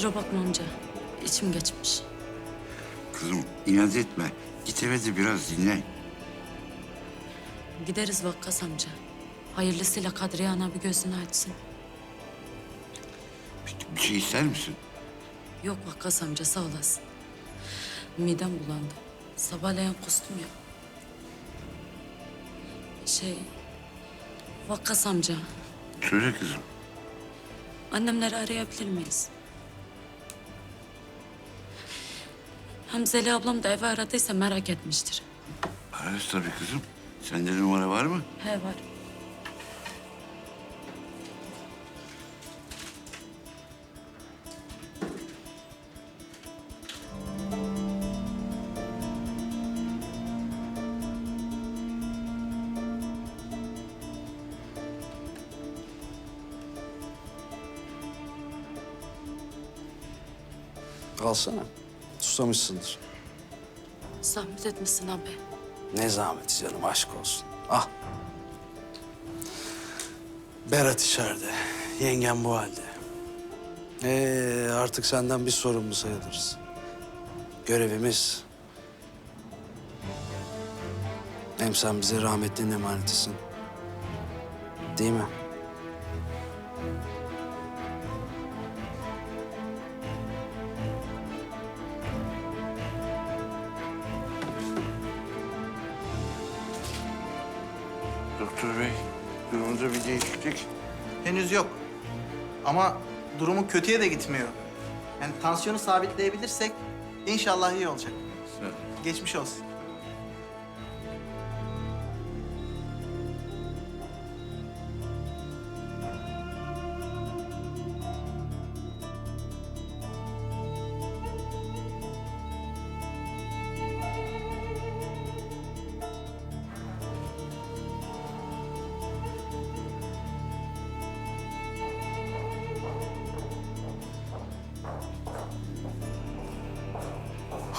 Kusura bakma amca. İçim geçmiş. Kızım inat etme. Git eve de biraz dinlen. Gideriz Vakkas amca. Hayırlısıyla Kadriye ana bir gözünü açsın. Bir, bir şey ister misin? Yok Vakkas amca sağ olasın. Midem bulandı. Sabahleyin kustum ya. Şey... Vakkas amca, Söyle kızım. annemleri arayabilir miyiz? Hem Zeliha ablam da evi aradıysa merak etmiştir. Ararız tabii kızım. Sende numara var mı? He var. Alsana. Susamışsındır. Zahmet etmişsin abi. Ne zahmeti canım aşk olsun. Ah. Berat içeride. Yengem bu halde. Ee, artık senden bir sorumlu sayılırız. Görevimiz... Hem sen bize rahmetlinin emanetisin. Değil mi? Doktor bey, durumda bir değişiklik. Henüz yok. Ama durumu kötüye de gitmiyor. Yani tansiyonu sabitleyebilirsek inşallah iyi olacak. Geçmiş olsun.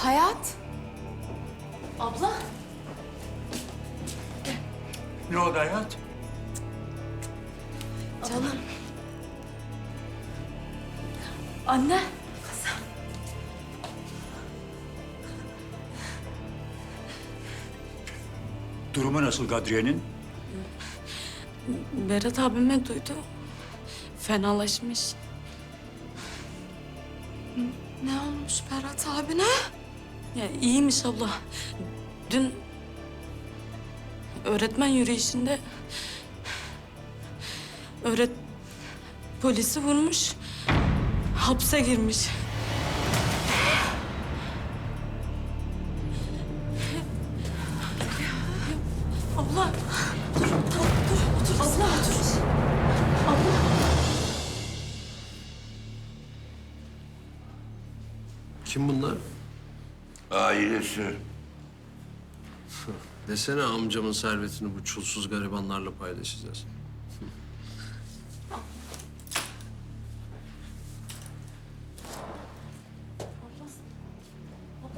Hayat. Abla? Ne oldu hayat? Canım. Anne. Durumu nasıl Kadriye'nin? Berat abime duydu. Fenalaşmış. Ne olmuş Berat abine? Ya iyiymiş abla. Dün öğretmen yürüyüşünde öğret polisi vurmuş. Hapse girmiş. Abla. Dur, dur, otur. Abla, otur. Abla. Kim bunlar? Ailesi. Desene amcamın servetini bu çulsuz garibanlarla paylaşacağız.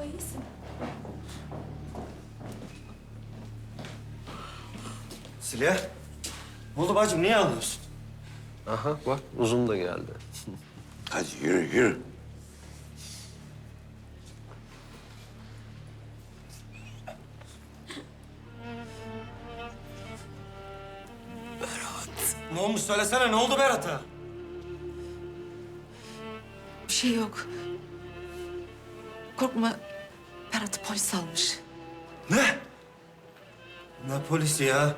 İyisin. Zeliha. Ne oldu bacım? Niye ağlıyorsun? Aha bak uzun da geldi. Hadi yürü, yürü. Olmuş söylesene. Ne oldu Berat'a? Bir şey yok. Korkma. Berat'ı polis almış. Ne? Ne polisi ya?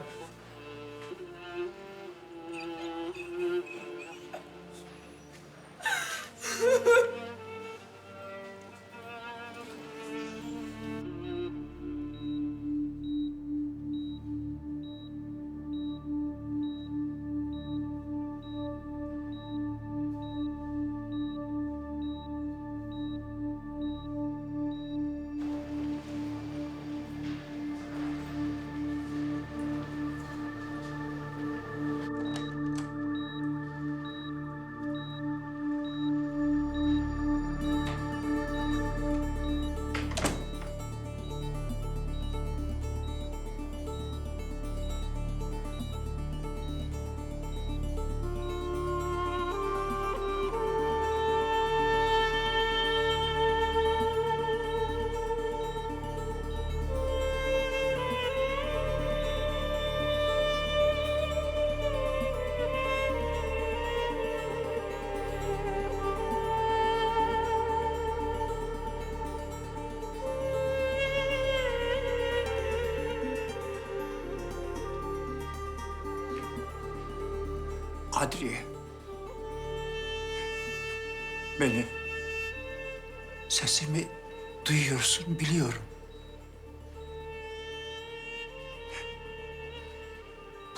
Kadriye. Beni sesimi duyuyorsun biliyorum.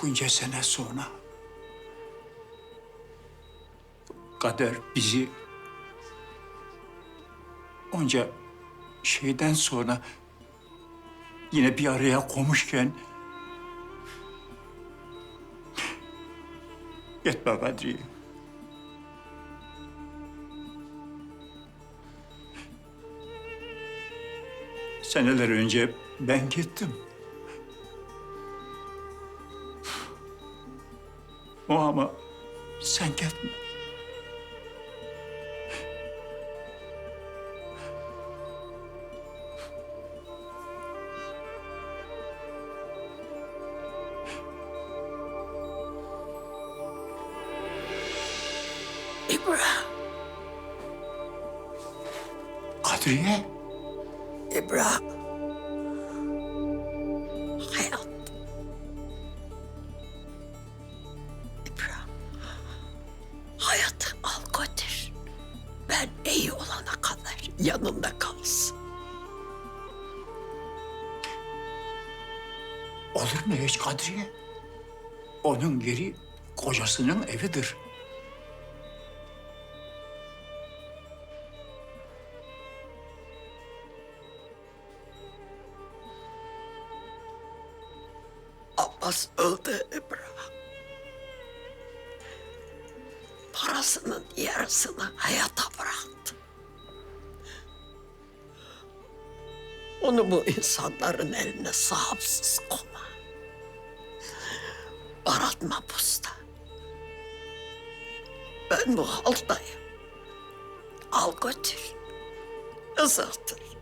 Bunca sene sonra kader bizi onca şeyden sonra yine bir araya koymuşken Gitme Kadriye. Seneler önce ben gittim. O ama sen gitme. İbrahim, Kadriye. İbrahim. Hayat. İbrahim. Hayatı al götür. Ben iyi olana kadar yanında kalsın. Olur mu hiç Kadriye? Onun yeri kocasının evidir. Abbas öldü İbrahim. Parasının yarısını hayata bıraktı. Onu bu insanların eline sahipsiz koyma. Baratma pusta. Ben bu haldayım. Al götür. Azaltır.